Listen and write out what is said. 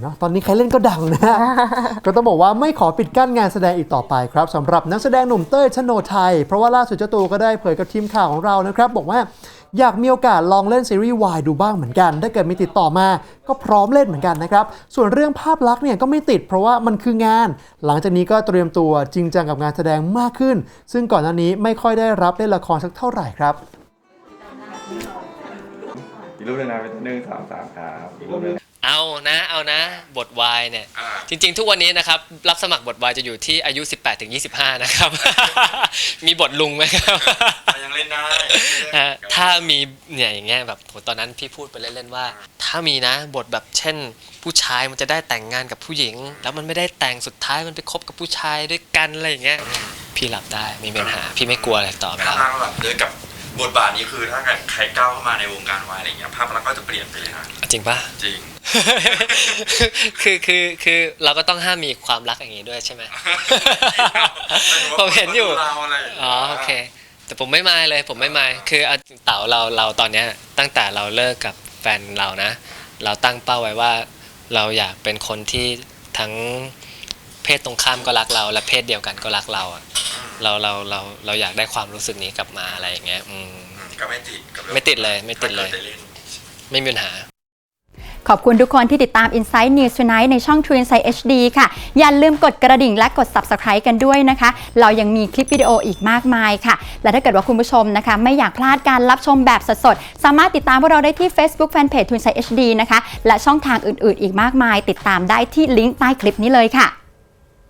เนาะตอนนี้ใครเล่นก็ดังนะ ก็ต้องบอกว่าไม่ขอปิดกั้นงานแสดงอีกต่อไปครับสำหรับนักแสดงหนุ่มเต้ยชโนไทย เพราะว่าล่าสุดเจ้าตัวก็ได้เผยกับทีมข่าวของเรานะครับ บอกว่าอยากมีโอกาสลองเล่นซีรีส์วายดูบ้างเหมือนกัน ถ้าเกิดมีติดต่อมาก็พร้อมเล่นเหมือนกันนะครับ ส่วนเรื่องภาพลักษณ์เนี่ยก็ไม่ติดเพราะว่ามันคืองาน หลังจากนี้ก็เตรียมตัวจริงจังกับงานแสดงมากขึ้น ซึ่งก่อนหน้านี้ไม่ค่อยได้รับเล่นละครสักเท่าไหร่ครับ อีกรูปหนึ่งนะเป็นหนึ่งสามสามครับอีกรูปหนึ่ง เอานะเอานะบทวายเนี่ยจริง ๆ ทุกวันนี้นะครับรับสมัครบทวายจะอยู่ที่อายุ 18ถึง25 นะครับ มีบทลุงไหมครับยังเล่นได้ฮะถ้ามีเนี่ยอย่างเงี้ยแบบโหตอนนั้นพี่พูดไปเล่นๆว่า ถ้ามีนะบทแบบเช่น ผู้ชายมันจะได้แต่งงานกับผู้หญิง แล้วมันไม่ได้แต่งสุดท้ายมันไปคบกับผู้ชายด้วยกันอะไรอย่างเงี้ยพี่รับได้ไมมีปัญหาพี่ไม่กลัวอะไรต่อไปถ้าแล้วเราแบบเดินกับบทบาทนี้คือถ้าเกิดใครก้าวเข้ามาในวงการวายอะไรเงี้ยภาพลักษณ์ก็จะเปลี่ยนไปเลยนะจริงปะจริง คือคือคือเราก็ต้องห้ามมีความรักอย่างนี้ด้วยใช่ไหมผมเห็นอยู่เราอะไรอย่างเงี้ยอ๋อโอเค แต่ผมไม่มายเลยผมไม่มายคือเอาเต๋าเราเราตอนเนี้ย ตั้งแต่เราเลิกกับแฟนเรานะ เราตั้งเป้าไว้ว่า เราอยากเป็นคนที่ทั้งเพศตรงข้ามก็รักเรา และเพศเดียวกันก็รักเราอะเราเราเราเราอยากได้ความรู้สึกนี้กลับมาอะไรอย่างเงี้ย อืมอืมก็ไม่ติดกับรื่องไม่ติดเลย ไม่ติดเลยถ้ากิได้นไม่มีปัญหา ขอบคุณทุกคนที่ติดตาม Inside News Tonight ในช่อง True Insight HD ค่ะ อย่าลืมกดกระดิ่งและกด Subscribe กันด้วยนะคะ เรายังมีคลิปวิดีโออีกมากมายค่ะ และถ้าเกิดว่าคุณผู้ชมนะคะ ไม่อยากพลาดการรับชมแบบสดๆ สามารถติดตามพวกเราได้ที่ Facebook Fanpage True Insight HD นะคะ และช่องทางอื่นๆ อีกมากมาย ติดตามได้ที่ลิงก์ใต้คลิปนี้เลยค่ะ